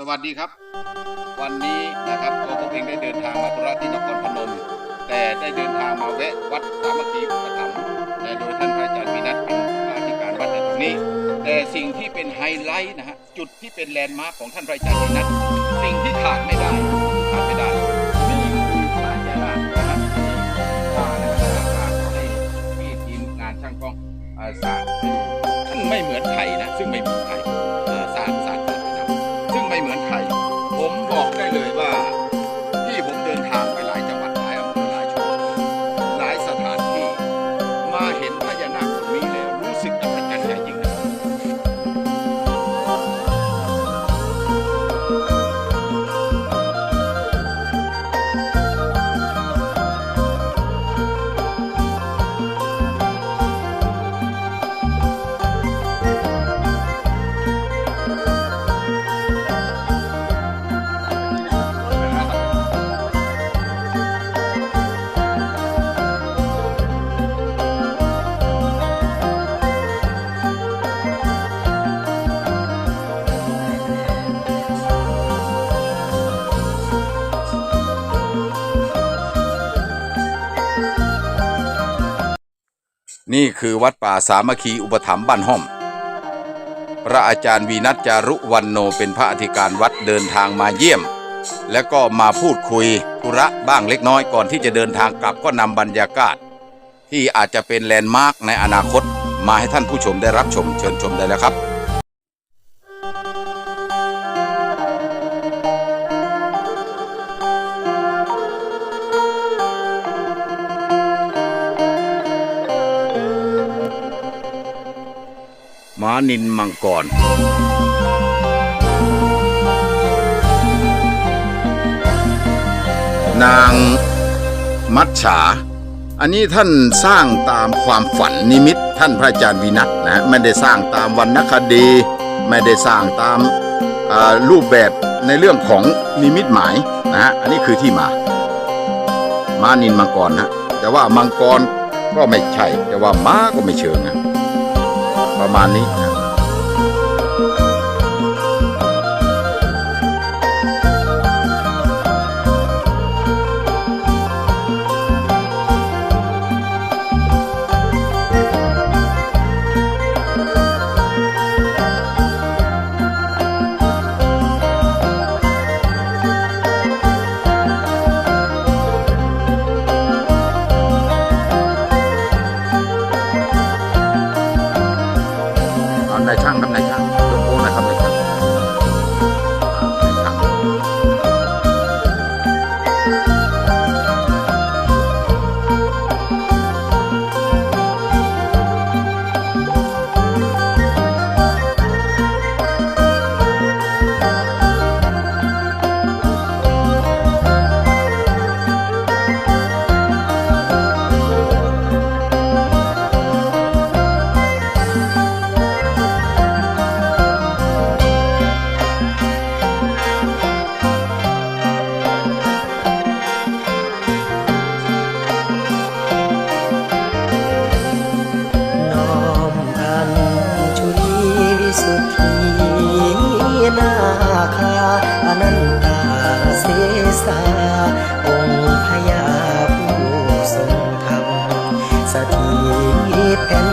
สวัสดีครับ วันนี้นะครับตัวผมเองได้เดินทางมาธุระที่นครพนม แต่ได้เดินทางมาแวะวัดสามัคคีอุปถัมภ์และโดยท่านพระอาจารย์วินัทเป็นผู้อธิการวัดในตรงนี้ แต่สิ่งที่เป็นไฮไลท์นะฮะจุดที่เป็นแลนด์มาร์คของท่านพระอาจารย์วินัทสิ่งที่ขาดไม่ได้ขาดไม่ได้นี่คือพระยานาคนะฮะว่านะครับให้พี่ทีมงานช่างกล้องอ่าสตร้างให้ดูท่านไม่เหมือนใครนะซึ่งไม่เหมือนใครอ่าสร้างสร้ ไม่เหมือนใคร ผมบอกได้เลย นี่คือวัดป่าสามัคคีอุปถัมภ์บ้านห้อม พระอาจารย์วีนัทจารุวันโนเป็นพระอธิการวัดเดินทางมาเยี่ยม และก็มาพูดคุยธุระบ้างเล็กน้อยก่อนที่จะเดินทางกลับก็นำบรรยากาศ ที่อาจจะเป็นแลนด์มาร์กในอนาคต มาให้ท่านผู้ชมได้รับชมเชิญชมได้แล้วครับ ม้านินมังกรนางมัจฉาอันนี้ท่านสร้างตามความฝันนิมิตท่านพระอาจารย์วินัทนะไม่ได้สร้างตามวรรณคดี ไม่ได้สร้างตามรูปแบบในเรื่องของนิมิตหมายนะฮะอันนี้คือที่มาม้านินมังกรนะแต่ว่ามังกรก็ไม่ใช่ แต่ว่าม้าก็ไม่เชิงนะ ประมาณนี้ นานายช่างครับนายช่างยกโป้นะครับนายช่าง คาอนันตาเสสาองค์พญาผู้ทรงธรรมสถิตแผ่น